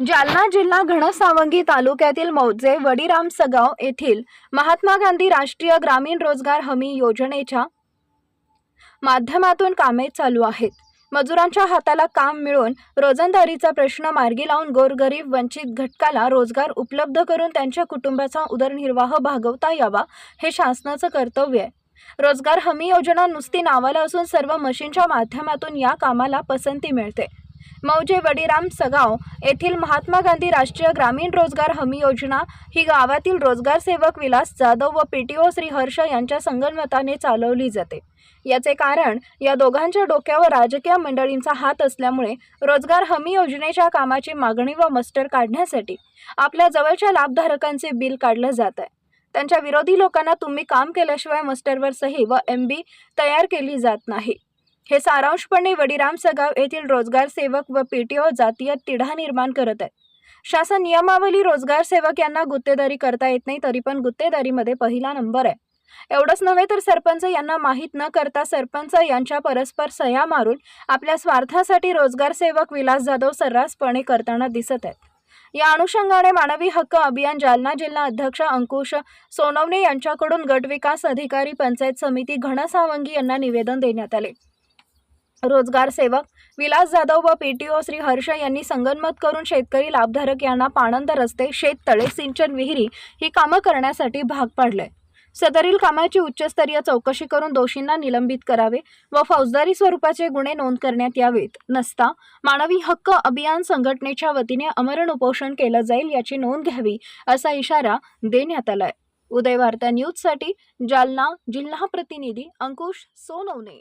जालना जिल्हा घनसावंगी तालुक्यातील मौजे वडीराम सगाव येथील महात्मा गांधी राष्ट्रीय ग्रामीण रोजगार हमी योजनेच्या माध्यमातून कामे चालू आहेत. मजुरांच्या हाताला काम मिळून रोजंदारीचा प्रश्न मार्गी लावून गोरगरीब वंचित घटकाला रोजगार उपलब्ध करून त्यांच्या कुटुंबाचा उदरनिर्वाह भागवता यावा हे शासनाचं कर्तव्य आहे. रोजगार हमी योजना नुसती नावाला असून सर्व मशीनच्या माध्यमातून या कामाला पसंती मिळते. मौजे वडीराम सगाव येथील महात्मा गांधी राष्ट्रीय ग्रामीण रोजगार हमी योजना ही गावातील रोजगार सेवक विलास जाधव व पीटीओ श्री हर्ष यांच्या संगनमताने चालवली जाते. याचे कारण या दोघांच्या डोक्यावर राजकीय मंडळींचा हात असल्यामुळे रोजगार हमी योजनेच्या कामाची मागणी व मस्टर काढण्यासाठी आपल्या जवळच्या लाभधारकांचे बिल काढलं जात आहे त्यांच्या विरोधी लोकांना तुम्ही काम केल्याशिवाय मस्टरवर सही व एम बी तयार केली जात नाही. हे सारांशपणे वडीराम सगाव येथील रोजगार सेवक व पीटीओ जातीय तिढा निर्माण करत आहेत. शासन नियमावली रोजगार सेवक यांना गुत्तेदारी करता येत नाही तरी पण गुत्तेदारीमध्ये पहिला नंबर आहे. एवढंच नव्हे तर सरपंच यांना माहीत न करता सरपंच यांच्या परस्पर सह्या मारून आपल्या स्वार्थासाठी रोजगार सेवक विलास जाधव सर्रासपणे करताना दिसत आहेत. या अनुषंगाने मानवी हक्क अभियान जालना जिल्हा अध्यक्ष अंकुश सोनवणे यांच्याकडून गट विकास अधिकारी पंचायत समिती घनसावंगी यांना निवेदन देण्यात आले. रोजगार सेवक विलास जाधव व पीटीओ श्री हर्ष यांनी संगनमत करून शेतकरी लाभधारक यांना पाणंद रस्ते शेततळे सिंचन विहिरी ही कामं करण्यासाठी भाग पाडले सदरील कामाची उच्चस्तरीय चौकशी करून दोषींना निलंबित करावे व फौजदारी स्वरूपाचे गुन्हे नोंद करण्यात यावेत. नसता मानवी हक्क अभियान संघटनेच्या वतीने अमरण उपोषण केलं जाईल याची नोंद घ्यावी असा इशारा देण्यात आलाय. उदय वार्ता न्यूजसाठी जालना जिल्हा प्रतिनिधी अंकुश सोनवणे.